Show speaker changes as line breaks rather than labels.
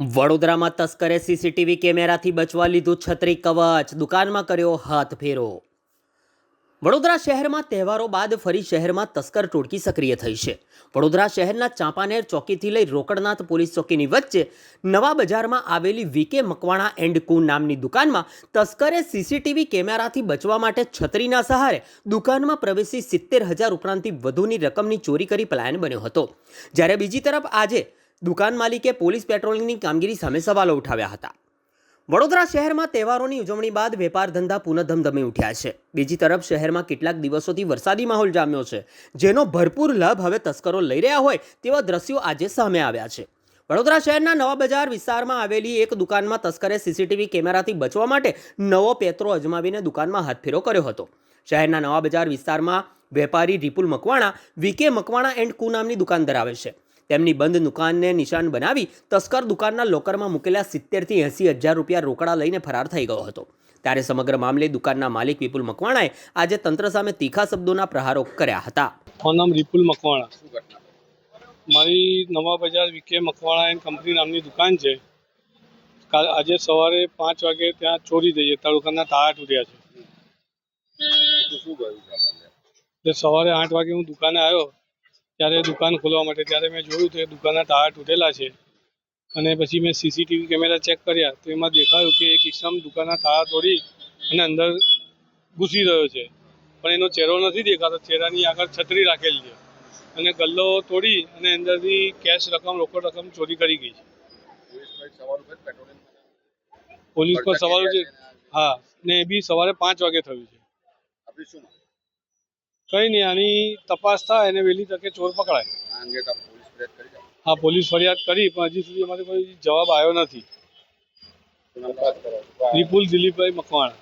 વડોદરામાં તસ્કરે સીસીટીવી કેમેરાથી બચવા લીધું છત્રી કવચ. દુકાનમાં કર્યો હાથ ફેરો. વડોદરા શહેરમાં તહેવારો બાદ ફરી શહેરમાં તસ્કર ટોળકી સક્રિય થઈ છે. વડોદરા શહેરના ચાંપાનેર ચોકીથી લઈ રોકડનાથ પોલીસ ચોકીની વચ્ચે નવા બજારમાં આવેલી વીકે મકવાણા એન્ડ કુ નામની દુકાનમાં તસ્કરે સીસીટીવી કેમેરાથી બચવા માટે છત્રીના સહારે દુકાનમાં પ્રવેશી સિત્તેર હજાર ઉપરાંતથી વધુની રકમની ચોરી કરી પલાયન બન્યો હતો. જ્યારે બીજી તરફ આજે દુકાન માલિકે પોલીસ પેટ્રોલિંગની કામગીરી સામે સવાલો ઉઠાવ્યા હતા. વડોદરા શહેરમાં તહેવારોની ઉજવણી બાદ વેપાર ધંધા પુનઃ ધમધમી ઉઠ્યા છે. બીજી તરફ શહેરમાં કેટલાક દિવસોથી વરસાદી માહોલ જામ્યો છે, જેનો ભરપૂર લાભ હવે તસ્કરો લઈ રહ્યા હોય તેવા દ્રશ્યો આજે સામે આવ્યા છે. વડોદરા શહેરના નવા બજાર વિસ્તારમાં આવેલી એક દુકાનમાં તસ્કરે સીસીટીવી કેમેરાથી બચવા માટે નવો પેત્રો અજમાવીને દુકાનમાં હાથફેરો કર્યો હતો. શહેરના નવા બજાર વિસ્તારમાં વેપારી Ripul Makwana VK Makwana and co નામની દુકાન ધરાવે છે. તેમની બંધ દુકાનને નિશાન બનાવી તસ્કર દુકાનના લોકરમાં મૂકેલા સિત્તેરથી એંસી હજાર રૂપિયા રોકડા લઈને ફરાર થઈ ગયો હતો. ત્યારે સમગ્ર મામલે દુકાનના માલિક વિપુલ મકવાણાએ આજે તંત્ર સામે તીખા શબ્દોના પ્રહારો કર્યા હતા.
નામ વિપુલ મકવાણા. મારી નવા બજાર વિકે મકવાણા એન્ડ કંપની નામની દુકાન છે. કાલ આજે સવારે પાંચ વાગે ત્યાં ચોરી થઈ છે. તાલુકાના તાળા તૂટ્યા છે. સવારે આઠ વાગે હું દુકાને આવ્યો. ત્યારે દુકાન ખોલવા માટે, ત્યારે મેં જોયું તો એ દુકાનના તાળા તૂટેલા છે. અને પછી મેં સીસીટીવી કેમેરા ચેક કર્યા તો એમાં દેખાયું કે એક ઇસમ દુકાનના તાળા તોડી અને અંદર ઘૂસી રહ્યો છે. પણ એનો ચહેરો નથી દેખાતો, ચહેરાની આગળ છત્રી રાખેલી છે. અને ગલ્લો તોડી અને અંદરથી કેશ રકમ, રોકડ રકમ ચોરી કરી ગઈ છે. પોલીસ પર સવાલ છે હા, ને એ બી સવારે પાંચ વાગે થયું છે. કઈ નહીં આની તપાસ થાય અને વહેલી તકે ચોર પકડાય. હા પોલીસ ફરિયાદ કરી પણ હજી સુધી અમારે કોઈ જવાબ આવ્યો નથી. વિપુલ દિલીપભાઈ મકવાણા.